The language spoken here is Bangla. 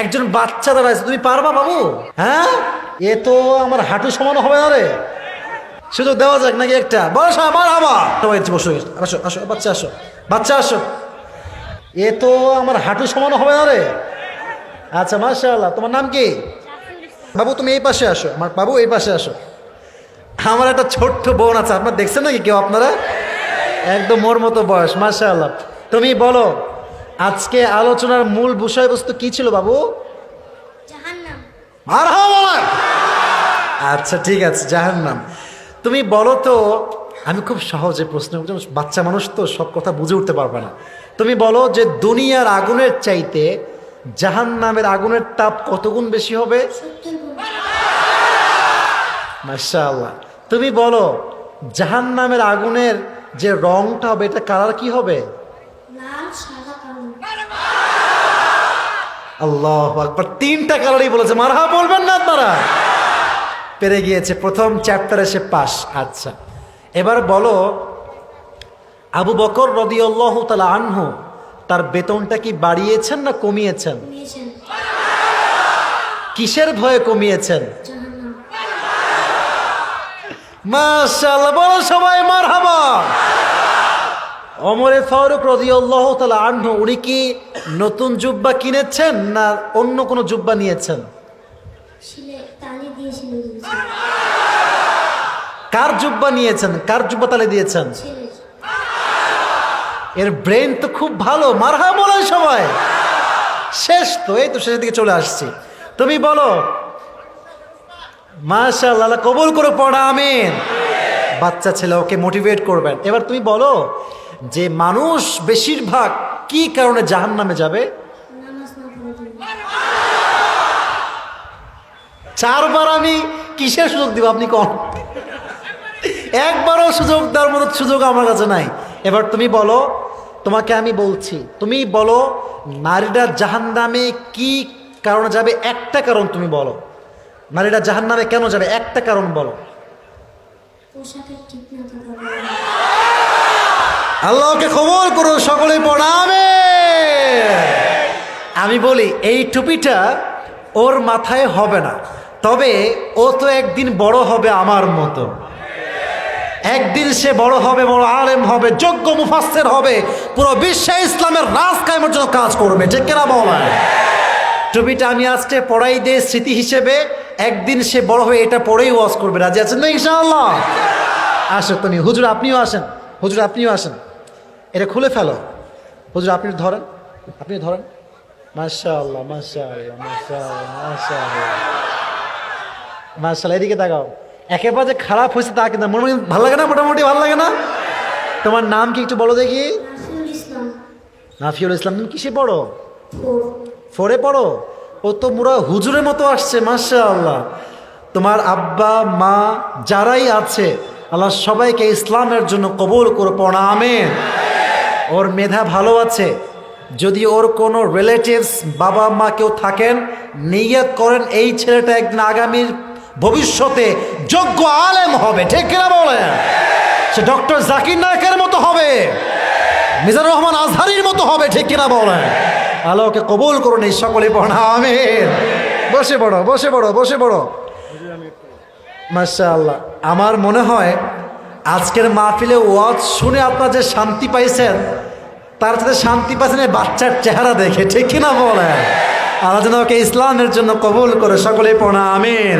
একজন বাচ্চা দাঁড়াইছে, তুমি পারবা বাবু? হ্যাঁ? এ তো আমার হাঁটু সমান হবে না রে। সুযোগ দেওয়া যাক নাকি একটা। বয়স আমার আবার সবাই বসো, আসো আসো বাচ্চা আসো বাচ্চা আসো। এ তো আমার হাঁটু সমান হবে না রে। আচ্ছা মাশাআল্লাহ, তোমার নাম কি? বাবু, তুমি এই পাশে আসো। আমার বাবু, এই পাশে আসো। আমার একটা ছোট্ট বোন আছে, আপনার দেখছেন নাকি কেউ আপনারা? একদম মোর মতো বয়স, মাশাআল্লাহ। তুমি বলো আজকে আলোচনার মূল বিষয়বস্তু কি ছিল বাবু? আচ্ছা ঠিক আছে জাহান্নাম। তুমি বলো তো আমি খুব সহজে প্রশ্ন বাচ্চা মানুষ তো সব কথা বুঝে উঠতে পারবে না। তুমি বলো যে দুনিয়ার আগুনের চাইতে জাহান্নামের আগুনের তাপ কত গুণ বেশি হবে? মাশাআল্লাহ। তুমি বলো জাহান্নামের আগুনের যে রংটা হবে এটা কালার কি হবে? আল্লাহ আকবার। তিনটা কালারই বলেছে। মারহা বলবেন না আপনারা। পেরে গিয়েছে। প্রথম চ্যাপ্টারে সে পাস আচ্ছা। এবার বলো আবু বকর রদিয়াল্লাহ তালা আনহু তার বেতনটা কি বাড়িয়েছেন না কমিয়েছেন? কিসের ভয়ে কমিয়েছেন? মাশাআল্লাহ বলো সবাই মারহাবা। অমরে ফারুক রদিয়াল্লাহ তালা আনহু উনি কি নতুন জুব্বা কিনেছেন না অন্য কোনো জুব্বা নিয়েছেন? কার জুব্বা নিয়েছেন? কার জুব্বা তালে দিয়েছেন? এর ব্রেন তো খুব ভালো মারহা বলেন সবাই। শেষ তো এই তো শেষের দিকে চলে আসছি। তুমি বলো মাশাআল্লাহ কবুল করে পড়া আমিন। বাচ্চা ছেলে ওকে মোটিভেট করবেন। এবার তুমি বলো যে মানুষ বেশিরভাগ কি কারণে জাহান নামে যাবে? চারবার আমি কিসের সুযোগ দিব আপনি কন? একবারও সুযোগ দেওয়ার মতো সুযোগ আমার কাছে নাই। এবার তুমি বলো, তোমাকে আমি বলছি, তুমি বলো, নারীরা জাহান নামে কি কারণে যাবে? একটা কারণ তুমি বলো। নারীরা জাহান নামে কেন যাবে? একটা কারণ বলো। ঠিক কারণে আল্লাহকে খবর করো সকলে পড়াবে আমি বলি, এই টুপিটা ওর মাথায় হবে না, তবে ও তো একদিন বড় হবে আমার মতো। একদিন সে বড় হবে, বড় আলেম হবে, যোগ্য মুফাসের হবে, পুরো বিশ্বে ইসলামের রাজ কায়েমের জন্য কাজ করবে, ঠিক কেনা বলা টুপিটা আমি আজকে পড়াই দিয়ে স্মৃতি হিসেবে, একদিন সে বড় হয়ে এটা পড়েই ওয়াজ করবে, রাজি আছেন না ইনশাআল্লাহ? আসো তুমি হুজুর আপনিও আসেন, হুজুর আপনিও আসেন। এটা খুলে ফেলো। হুজুর আপনি ধরেন। আপনি ধরেন। মাশাআল্লাহ মাশাআল্লাহ মাশাআল্লাহ মাশাআল্লাহ। মাশাআল্লাহ এদিকে তাকাও। একেবারে যে খারাপ হয়েছে তা কিন্তু মনে ভালো লাগে না? মোটামুটি ভালো লাগে না? তোমার নাম কি একটু বলো দেখি। নাফিউল ইসলাম। তুমি কিসে পড়ো? ফোরে। পড়ো? ও তো মুরা হুজুরের মতো আসছে মাসা আল্লাহ তোমার আব্বা মা যারাই আছে আল্লাহ সবাইকে ইসলামের জন্য কবুল করে আমেন। ওর মেধা ভালো আছে। যদি ওর কোনো রিলেটিভস বাবা মা কেউ থাকেন, নিয়ত করেন এই ছেলেটা একদিন আগামীর ভবিষ্যতে যোগ্য আলেম হবে। ঠিক কিনা বলেন? সে ডক্টর জাকির নায়কের মতো হবে। মিজানুর রহমান আজহারির মতো হবে। ঠিক কিনা বলেন? আলোকে কবুল করুন এই সকলে, পড়া, আমিন। বসে পড়ো বসে পড়ো বসে পড়ো। মাশাআল্লাহ। আমার মনে হয় আজকের মাহফিলে ওয়াজ শুনে আপনার যে শান্তি পাইছেন, তার সাথে শান্তি পাইছেন এই বাচ্চার চেহারা দেখে, ঠিক কিনা বলে আল্লাহ যেন ওকে ইসলামের জন্য কবুল করে সকলে পড়া আমিন।